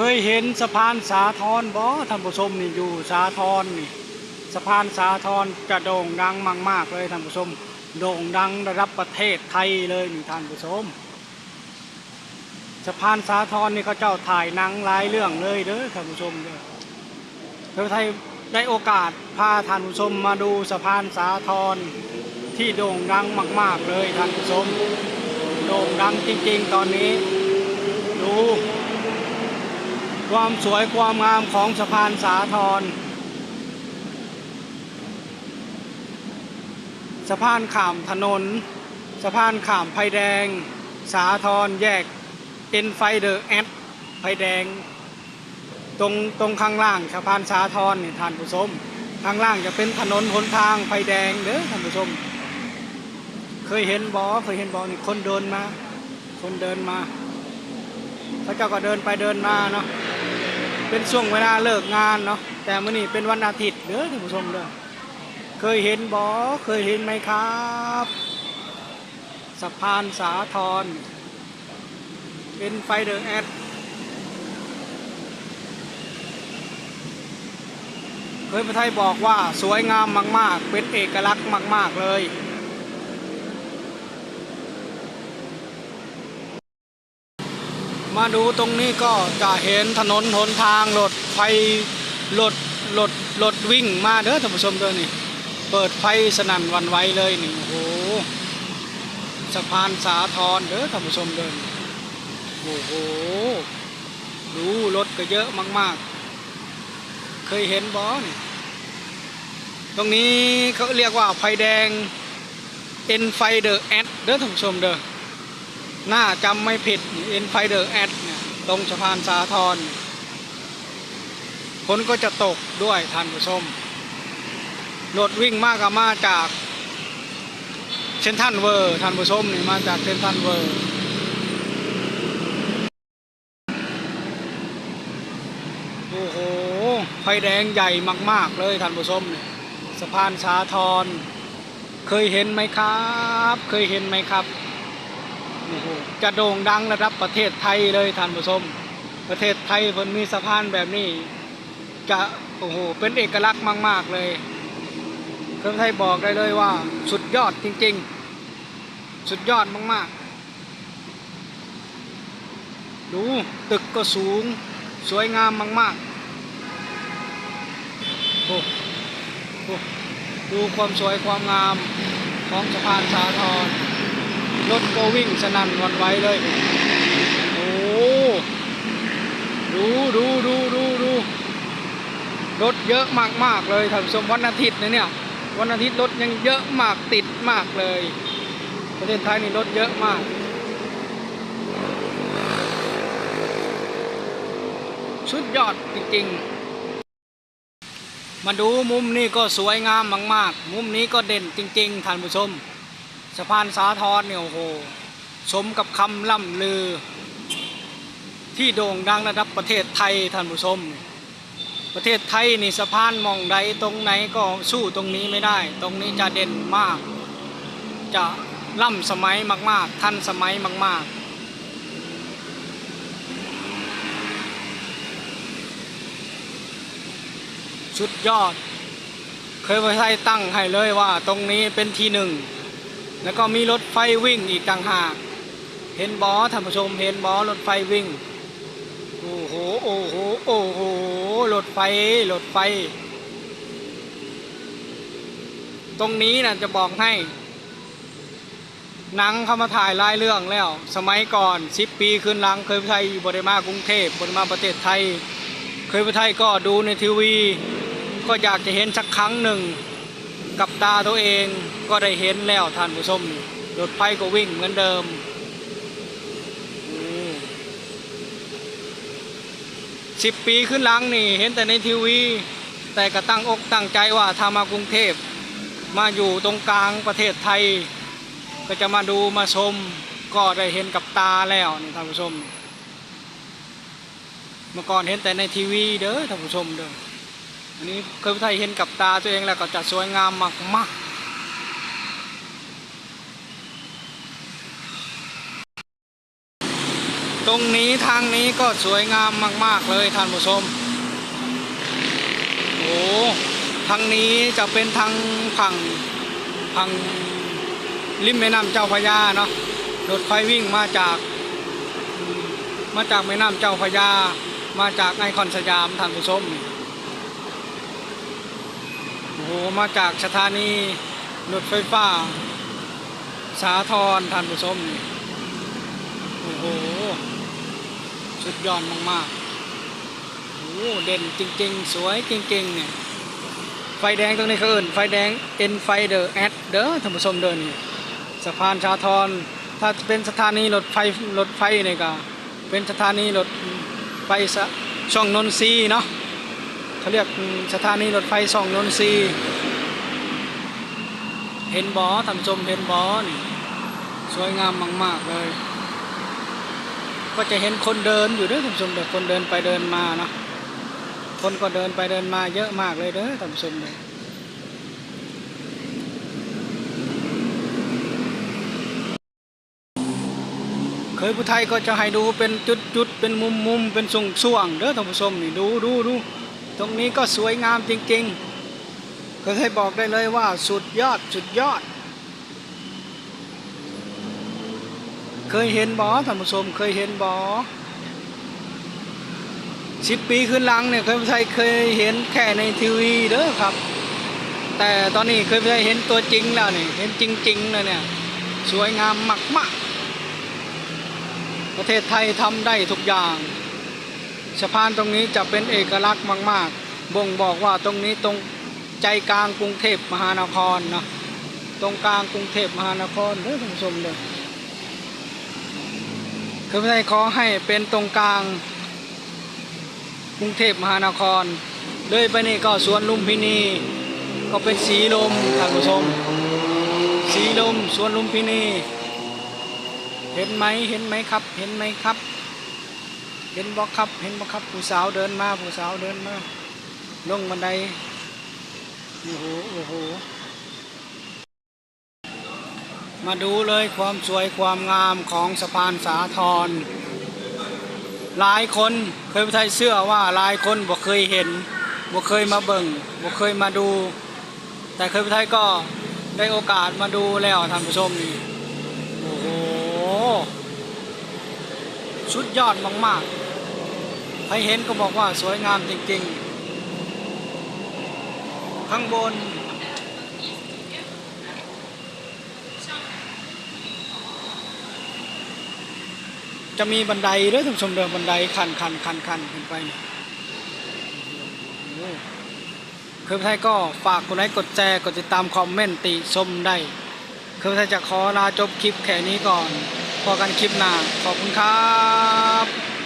เคยเห็นสะพานสาทรบ่ท่านผู้ชมนี่อยู่สาทรนี่สะพานสาทรจะโด่งดังมากๆเลยท่านผู้ชมโด่งดังระดับประเทศไทยเลยนี่ท่านผู้ชมสะพานสาทรนี่เขาเจ้าถ่ายหนังหลายเรื่องเลยเด้อท่านผู้ชมเด้อเพื่อไทยได้โอกาสพาท่านผู้ชมมาดูสะพานสาทรที่โด่งดังมาก ๆ เลยท่านผู้ชมโด่งดังจริง ๆ ตอนนี้ดู ความสวยความงามของสะพานสาทรสะพานข้ามถนน สะพานข้ามไฟแดง สาทรแยกเอ็นไฟเดอร์แอดไฟแดง ตรงตรงข้างล่างสะพานสาทรนี่ท่านผู้ชมข้างล่างจะเป็นถนนหนทางไฟแดงเด้อท่านผู้ชม เคยเห็นบอเคยเห็นบอนี่คนเดินมา คนเดินมาพระเจ้าก็เดินไปเดินมาเนาะ เป็นช่วงเวลาเลิกงานเนาะแต่มื้อนี้เป็นวันอาทิตย์เด้อท่านผู้ชมเด้อเคยเห็นบอเคยเห็นไหมครับสะพานสาทรเป็นไฟเดอร์แอดเคยพระไทยบอกว่าสวยงามมาก ๆ เป็นเอกลักษณ์มาก ๆ เลย มาดูตรงนี้ก็จะเห็นถนนหนทางรถไฟรถรถรถวิ่งมาเด้อท่านผู้ชมเด้อนี่ เปิดไฟสนั่นวันไหวเลยนี่โอ้โหสะพานสาทรเด้อท่านผู้ชมเด้อนี่โอ้โหดูรถก็เยอะมาก ๆ เคยเห็นบอนี่ตรงนี้เขาเรียกว่าไฟแดงเอ็นไฟเดอร์แอดเด้อท่านผู้ชมเด้อ น้าจำไม่ผิดเอ็นไฟเดอร์แอดเนี่ยตรงสะพานสาทรฝนก็จะตกด้วยท่านผู้ชมรถวิ่งมากกับมาจากเซนทันเวอร์ท่านผู้ชมนี่มาจากเซนทันเวอร์โอ้โหไฟแดงใหญ่มาก ๆ เลยท่านผู้ชมนี่สะพานสาทร เคยเห็นไหมครับ เคยเห็นไหมครับ จะโด่งดังระดับประเทศไทยเลยท่านผู้ชม ประเทศไทยเพิ่นมีสะพานแบบนี้ จะโอ้โหเป็นเอกลักษณ์มาก ๆเลยเพิ่นไทยบอกได้เลยว่าสุดยอดจริง ๆ สุดยอดมากๆ ดูตึกก็สูงสวยงามมากๆโอ้โหดูความสวยความงามของสะพานสาทร รถก็วิ่งสนั่นวันไหวเลย โอ้ดูดูดูดูดูรถเยอะมากมากเลยท่านผู้ชมวันอาทิตย์นะเนี่ย วันอาทิตย์รถยังเยอะมากติดมากเลย ประเทศไทยนี่รถเยอะมาก สุดยอดจริงๆ มาดูมุมนี้ก็สวยงามมากๆ มุมนี้ก็เด่นจริง ๆท่านผู้ชม สะพานสาทรเนี่ยโอ้โหสมกับคำล่ำลือ ที่โด่งดังระดับประเทศไทยท่านผู้ชม ประเทศไทยนี่สะพานมองใดตรงไหนก็สู้ตรงนี้ไม่ได้ ตรงนี้จะเด่นมาก จะล่ำสมัยมากๆ ทันสมัยมาก ๆสุดยอด เคยไปไทยตั้งให้เลยว่าตรงนี้เป็นที่หนึ่ง แล้วก็มีรถไฟวิ่งอีกต่างหาก เห็นบอท่านผู้ชมเห็นบอรถไฟวิ่ง โอ้โห โอ้โห โอ้โห รถไฟ รถไฟ ตรงนี้นะจะบอกให้ หนังเข้ามาถ่ายหลายเรื่องแล้ว สมัยก่อนสิบปีขึ้นหลังเคยไปไทยอยู่บริมากรุงเทพบริมาประเทศไทย เคยไปไทยก็ดูในทีวี ก็อยากจะเห็นสักครั้งหนึ่ง กับตาตัวเองก็ได้เห็นแล้วท่านผู้ชมรถไฟก็วิ่งเหมือนเดิมสิบปีขึ้นหลังนี่เห็นแต่ในทีวี แต่ก็ตั้งอกตั้งใจว่าถ้ามากรุงเทพ มาอยู่ตรงกลางประเทศไทย ก็จะมาดูมาชม ก็ได้เห็นกับตาแล้วนี่ท่านผู้ชม เมื่อก่อนเห็นแต่ในทีวีเด้อท่านผู้ชมเด้อ อันนี้เคยไปไทยเห็นกับตาตัวเองแล้วก็จะสวยงามมากมากตรงนี้ทางนี้ก็สวยงามมาก ๆ เลยท่านผู้ชม โอ้ทางนี้จะเป็นทางฝั่งฝั่งริมแม่น้ำเจ้าพระยาเนาะ รถไฟวิ่งมาจากมมาจากแม่น้ำเจ้าพระยา มาจากไอคอนสยามท่านผู้ชมนี่ โอ้โหมาจากสถานีรถไฟฟ้า สาทรท่านผู้ชมโอ้โหสุดยอดมากๆโอ้โหเด่นจริงๆ สวยจริงๆเนี่ยไฟแดงตรงนี้เขาเอิ่นไฟแดงเอ็นไฟเดอร์แอดเด้อท่านผู้ชมเดินนี่สะพานชาทรถ้าเป็นสถานีรถไฟรถไฟนี่ก็เป็นสถานีรถไฟสะช่องนนทรีเนาะ เขาเรียกสถานีรถไฟช่องนนทรีเห็นบอท่านผู้ชมเห็นบอนี่สวยงามมาก ๆ เลย ก็จะเห็นคนเดินอยู่ด้อท่านผู้ชมเด้อคนเดินไปเดินมาเนาะคนก็เดินไปเดินมาเยอะมากเลยเด้อท่านผู้ชมเลยเคยผู้ไทยก็จะให้ดูเป็นจุดๆเป็นมุมๆเป็นส่วงๆเด้อท่านผู้ชมนี่ดูดูดู ตรงนี้ก็สวยงามจริงๆ ก็ให้บอกได้เลยว่าสุดยอดสุดยอด เคยเห็นบอท่านผู้ชมเคยเห็นบอสิบปีขึ้นหลังเนี่ยเคยไทยเคยเห็นแค่ในทีวีเด้อครับ แต่ตอนนี้เคยไทยเห็นตัวจริงแล้วนี่เห็นจริงๆเลยเนี่ยสวยงามมากๆประเทศไทยทำได้ทุกอย่าง สะพานตรงนี้จะเป็นเอกลักษณ์มาก ๆ บ่งบอกว่าตรงนี้ตรงใจกลางกรุงเทพมหานครนะตรงกลางกรุงเทพมหานครเด้อท่านผู้ชมเด้อคือพระไทยขอให้เป็นตรงกลางกรุงเทพมหานคร เลยไปนี่ก็สวนลุมพินี ก็เป็นสีลมท่านผู้ชม สีลมสวนลุมพินี เห็นไหมเห็นไหมครับ เห็นไหมครับ ห็นบ่ครับ เห็นบ่ครับผู้สาวเดินมาผู้สาวเดินมาลงบันไดโอ้โหโอ้โหมาดูเลยความสวยความงามของสะพานสาทรหลายคนเคยไปไทยเชื่อว่าหลายคนบ่เคยเห็นบ่เคยมาเบิ่งบ่เคยมาดู แต่เคยไปไทยก็ได้โอกาสมาดูแล้วท่านผู้ชมนี่โอ้โหชุดยอดมากๆ ใครเห็นก็บอกว่าสวยงามจริงๆ ข้างบน จะมีบันไดด้วยท่านผู้ชมเดินบันไดคันคันคันคันขึ้นไปเนี่ยโอ้โหเคยไทยก็ฝากกดไลค์กดแชร์กดติดตามคอมเมนต์ติชมได้เคยไทยจะขอลาจบคลิปแค่นี้ก่อนพอกันคลิปหน้าขอบคุณครับ